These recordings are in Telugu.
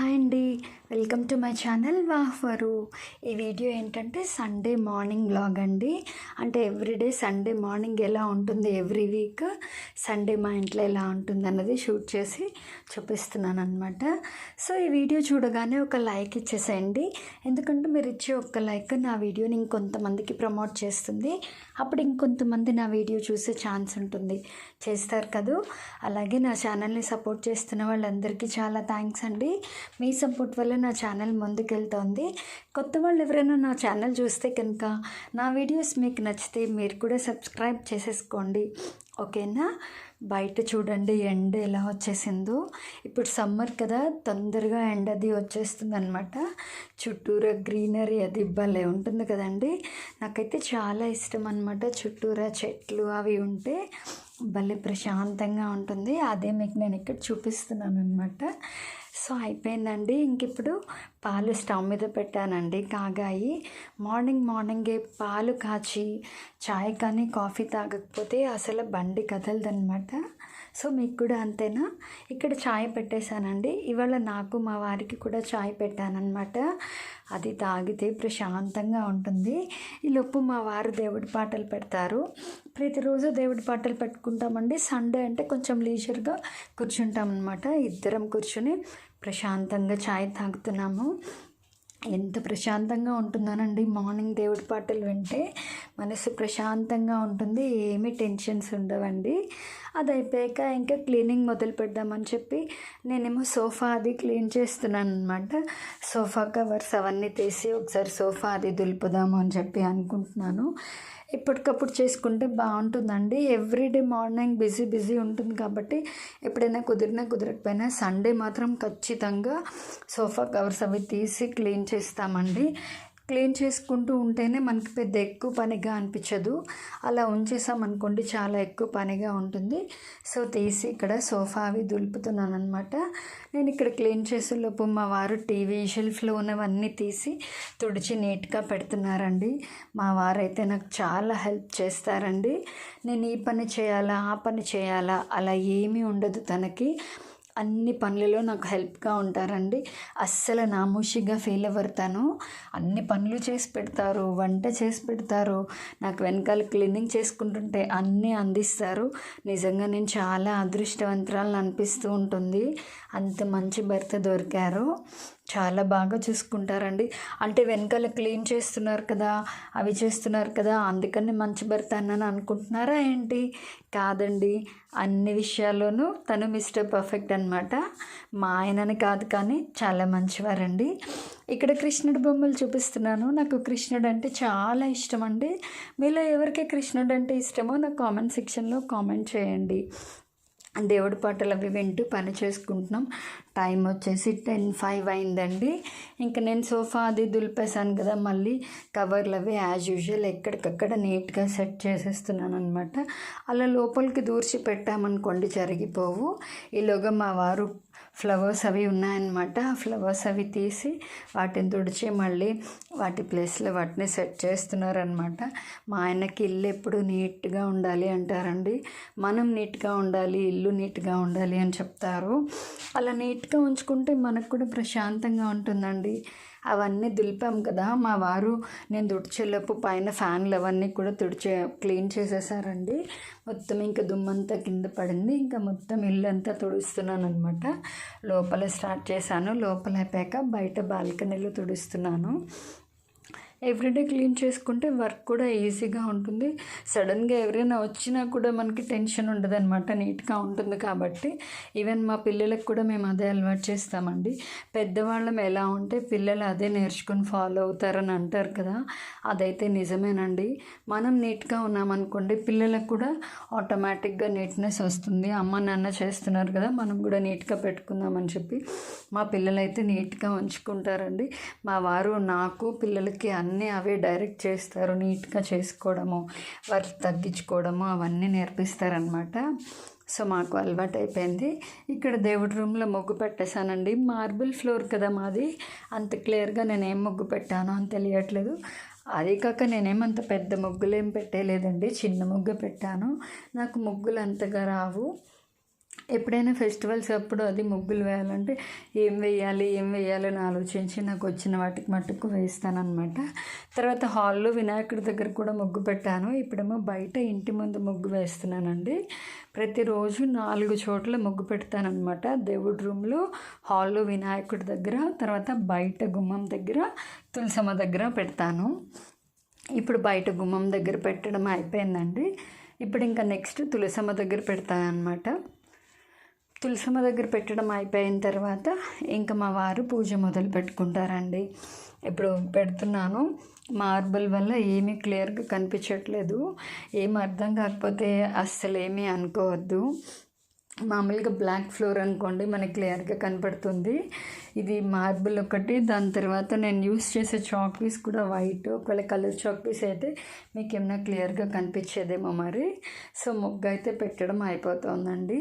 హాయ్ అండి. వెల్కమ్ టు మై ఛానల్ వాహ్వరు. ఈ వీడియో ఏంటంటే సండే మార్నింగ్ బ్లాగ్ అండి. అంటే ఎవ్రీడే సండే మార్నింగ్ ఎలా ఉంటుంది ఎవ్రీ వీక్? సండే మా ఇంట్లో ఎలా ఉంటుంది అన్నది షూట్ చేసి చూపిస్తున్నాను అనమాట సో ఈ వీడియో చూడగానే ఒక లైక్ ఇచ్చేసేయండి. ఎందుకంటే మీరు ఇచ్చే ఒక్క లైక్ నా వీడియోని ఇంకొంతమందికి ప్రమోట్ చేస్తుంది. అప్పుడు ఇంకొంతమంది నా వీడియో చూసే ఛాన్స్ ఉంటుంది. చేస్తారు కదూ? అలాగే నా ఛానల్ని సపోర్ట్ చేస్తున్న వాళ్ళందరికీ చాలా థ్యాంక్స్ అండి. మీ సపోర్ట్ వల్ల నా ఛానల్ ముందుకెళ్తోంది. కొత్త వాళ్ళు ఎవరైనా నా ఛానల్ చూస్తే కనుక నా వీడియోస్ మీకు నచ్చితే మీరు కూడా సబ్స్క్రైబ్ చేసేసుకోండి. ఓకేనా? బయట చూడండి ఎండ ఎలా వచ్చేసిందో. ఇప్పుడు సమ్మర్ కదా తొందరగా ఎండ అది వచ్చేస్తుంది అనమాట చుట్టూరా గ్రీనరీ అది భలే ఉంటుంది కదండి. నాకైతే చాలా ఇష్టం అనమాట చుట్టూరా చెట్లు అవి ఉంటే. భలే ప్రశాంతంగా ఉంటుంది. అదే మీకు నేను ఇక్కడ చూపిస్తున్నాను అనమాట సో అయిపోయిందండి. ఇంక ఇప్పుడు పాలు స్టవ్ మీద పెట్టానండి. కాగాయి. మార్నింగ్ మార్నింగే పాలు కాచి చాయ్ కానీ కాఫీ తాగకపోతే అసలు బండి కదలదనమాట సో మీకు కూడా అంతేనా? ఇక్కడ చాయ్ పెట్టేశానండి. ఇవాళ నాకు మా వారికి కూడా చాయ్ పెట్టానన్నమాట. అది తాగితే ప్రశాంతంగా ఉంటుంది. ఈలోపు మా వారు దేవుడి పాటలు పెడతారు. ప్రతిరోజు దేవుడి పాటలు పెట్టుకుంటామండి. సండే అంటే కొంచెం లీజర్గా కూర్చుంటాం అనమాట ఇద్దరం కూర్చుని ప్రశాంతంగా చాయ్ తాగుతున్నాము. ఎంత ప్రశాంతంగా ఉంటుందోనండి మార్నింగ్ దేవుడి పాటలు వింటే మనసు ప్రశాంతంగా ఉంటుంది. ఏమీ టెన్షన్స్ ఉండవండి. అది అయిపోయాక ఇంకా క్లీనింగ్ మొదలు పెడదామని చెప్పి నేనేమో సోఫా అది క్లీన్ చేస్తున్నాను అనమాట సోఫా కవర్స్ అవన్నీ తీసి ఒకసారి సోఫా అది దులుపుదాము అని చెప్పి అనుకుంటున్నాను. ఎప్పటికప్పుడు చేసుకుంటే బాగుంటుందండి. ఎవ్రీడే మార్నింగ్ బిజీ బిజీ ఉంటుంది కాబట్టి ఎప్పుడైనా కుదిరినా కుదరకపోయినా సండే మాత్రం ఖచ్చితంగా సోఫా కవర్స్ అవి తీసి క్లీన్ చేస్తామండి. క్లీన్ చేసుకుంటూ ఉంటేనే మనకి పెద్ద ఎక్కువ పనిగా అనిపించదు. అలా ఉంచేసామనుకోండి చాలా ఎక్కువ పనిగా ఉంటుంది. సో తీసి ఇక్కడ సోఫా అవి దులుపుతున్నాను అనమాట నేను ఇక్కడ క్లీన్ చేసేలోపు మా వారు టీవీ షెల్ఫ్లో ఉన్నవన్నీ తీసి తుడిచి నీట్గా పెడుతున్నారండి. మా వారైతే నాకు చాలా హెల్ప్ చేస్తారండి. నేను ఈ పని చేయాలా ఆ పని చేయాలా అలా ఏమీ ఉండదు తనకి. అన్ని పనులలో నాకు హెల్ప్గా ఉంటారండి. అస్సలు నామూషిగా ఫీల్ అవ్వతాను అన్ని పనులు చేసి పెడతారు వంట చేసి పెడతారు. నాకు వెనకాల క్లీనింగ్ చేసుకుంటుంటే అన్నీ అందిస్తారు. నిజంగా నేను చాలా అదృష్టవంతురాలను అనిపిస్తూ ఉంటుంది. అంత మంచి భర్త దొరికారు. చాలా బాగా చూసుకుంటారండి. అంటే వెనకాల క్లీన్ చేస్తున్నారు కదా అవి చేస్తున్నారు కదా అందుకని మంచి భర్త అన్నని అనుకుంటున్నారా ఏంటి? కాదండి. అన్ని విషయాల్లోనూ తను మిస్టర్ పర్ఫెక్ట్ అనమాట మా ఆయనని కాదు కానీ చాలా మంచివారండి. ఇక్కడ కృష్ణుడి బొమ్మలు చూపిస్తున్నాను. నాకు కృష్ణుడు అంటే చాలా ఇష్టం అండి మీలో ఎవరికి కృష్ణుడు అంటే ఇష్టమో నాకు కామెంట్ సెక్షన్లో కామెంట్ చేయండి. దేవుడి పాటలు అవి వింటూ పని చేసుకుంటున్నాం. టైం వచ్చేసి టెన్ ఫైవ్ అయిందండి. ఇంకా నేను సోఫా అది దులిపేశాను కదా మళ్ళీ కవర్లు అవి యాజ్ యూజువల్ ఎక్కడికక్కడ నీట్గా సెట్ చేసేస్తున్నాను అనమాట అలా లోపలికి దూర్చి పెట్టామనుకోండి జరిగిపోవు. ఈలోగా మా వారు ఫ్లవర్స్ అవి ఉన్నాయన్నమాట. ఆ ఫ్లవర్స్ అవి తీసి వాటిని తుడిచి మళ్ళీ వాటి ప్లేస్లో వాటిని సెట్ చేస్తున్నారనమాట మా ఆయనకి ఇల్లు ఎప్పుడు నీట్గా ఉండాలి అంటారండి. మనం నీట్గా ఉండాలి ఇల్లు నీట్గా ఉండాలి అని చెప్తారు. అలా నీట్ నీట్గా ఉంచుకుంటే మనకు కూడా ప్రశాంతంగా ఉంటుందండి. అవన్నీ దులిపాం కదా. మా వారు నేను తుడిచేలోపు పైన ఫ్యాన్లు అవన్నీ కూడా తుడిచే క్లీన్ చేసేసారండి. మొత్తం ఇంకా దుమ్మంతా కింద పడింది. ఇంకా మొత్తం ఇల్లు అంతా తుడుస్తున్నాను అనమాట లోపల స్టార్ట్ చేశాను. లోపల అయిపోయాక బయట బాల్కనీలో తుడుస్తున్నాను. ఎవ్రీడే క్లీన్ చేసుకుంటే వర్క్ కూడా ఈజీగా ఉంటుంది. సడన్గా ఎవరైనా వచ్చినా కూడా మనకి టెన్షన్ ఉండదు అనమాట నీట్గా ఉంటుంది కాబట్టి. ఈవెన్ మా పిల్లలకు కూడా మేము అదే అలవాటు చేస్తామండి. పెద్దవాళ్ళం ఎలా ఉంటే పిల్లలు అదే నేర్చుకుని ఫాలో అవుతారని అంటారు కదా అదైతే నిజమేనండి. మనం నీట్గా ఉన్నామనుకోండి పిల్లలకు కూడా ఆటోమేటిక్గా నీట్నెస్ వస్తుంది. అమ్మ నాన్న చేస్తున్నారు కదా మనం కూడా నీట్గా పెట్టుకుందామని చెప్పి మా పిల్లలైతే నీట్గా ఉంచుకుంటారండి. మా వారు నాకు పిల్లలకి అన్నీ అవే డైరెక్ట్ చేస్తారు నీట్గా చేసుకోవడము వర్క్ తగ్గించుకోవడము అవన్నీ నేర్పిస్తారనమాట సో మాకు అలవాటు అయిపోయింది ఇక్కడ దేవుడి రూమ్లో ముగ్గు పెట్టేశానండి. మార్బుల్ ఫ్లోర్ కదా మాది. అంత క్లియర్గా నేనేం ముగ్గు పెట్టానో అని తెలియట్లేదు. అదే కాక నేనేమంత పెద్ద ముగ్గులేం ఏం పెట్టలేదండి చిన్న ముగ్గు పెట్టాను. నాకు ముగ్గులు అంతగా రావు. ఎప్పుడైనా ఫెస్టివల్స్ అప్పుడు అది ముగ్గులు వేయాలంటే ఏం వేయాలి ఏం వేయాలి అని ఆలోచించి నాకు వచ్చిన వాటికి మట్టుకు వేస్తానన్నమాట. తర్వాత హాల్లో వినాయకుడి దగ్గర కూడా ముగ్గు పెట్టాను. ఇప్పుడేమో బయట ఇంటి ముందు ముగ్గు వేస్తున్నానండి. ప్రతిరోజు నాలుగు చోట్ల ముగ్గు పెడతానమాట దేవుడి రూమ్లో హాల్లో వినాయకుడి దగ్గర తర్వాత బయట గుమ్మం దగ్గర తులసమ్మ దగ్గర పెడతాను. ఇప్పుడు బయట గుమ్మం దగ్గర పెట్టడం అయిపోయిందండి. ఇప్పుడు ఇంకా నెక్స్ట్ తులసమ్మ దగ్గర పెడతాను అనమాట తులసమ్మ దగ్గర పెట్టడం అయిపోయిన తర్వాత ఇంకా మా వారు పూజ మొదలు పెట్టుకుంటారండి. ఇప్పుడు పెడుతున్నాను. మార్బుల్ వల్ల ఏమీ క్లియర్గా కనిపించట్లేదు. ఏం అర్థం కాకపోతే అస్సలు ఏమీ అనుకోవద్దు. మామూలుగా బ్లాక్ ఫ్లోర్ అనుకోండి మనకి క్లియర్గా కనపడుతుంది. ఇది మార్బుల్ ఒకటి. దాని తర్వాత నేను యూస్ చేసే చాక్ పీస్ కూడా వైట్. ఒకవేళ కలర్ చాక్ పీస్ అయితే మీకు ఏమైనా క్లియర్గా కనిపించేదేమో మరి. సో ముగ్గు అయితే పెట్టడం అయిపోతుందండి.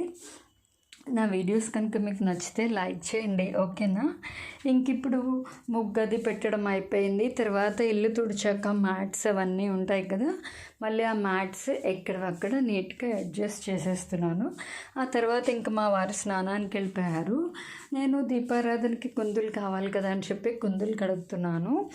నా వీడియోస్ కనుక మీకు నచ్చితే లైక్ చేయండి ఓకేనా? ఇంక ఇప్పుడు ముగ్గది పెట్టడం అయిపోయింది. తర్వాత ఇల్లు తుడిచాక మ్యాట్స్ అవన్నీ ఉంటాయి కదా మళ్ళీ ఆ మ్యాట్స్ ఎక్కడక్కడ నీట్గా అడ్జస్ట్ చేసేస్తున్నాను. ఆ తర్వాత ఇంకా మా వారు స్నానానికి వెళ్ళిపోయారు. నేను దీపారాధనకి కుందులు కావాలి కదా అని చెప్పి కుందులు కడుగుతున్నాను.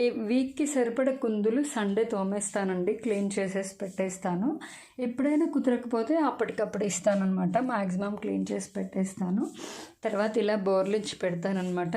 ఈ వీక్కి సరిపడ కుందులు సండే తోమేస్తానండి క్లీన్ చేసేసి పెట్టేస్తాను. ఎప్పుడైనా కుదరకపోతే అప్పటికప్పుడు ఇస్తానన్నమాట. మ్యాక్సిమం క్లీన్ చేసి పెట్టేస్తాను. తర్వాత ఇలా బోర్లిచ్చి పెడతానమాట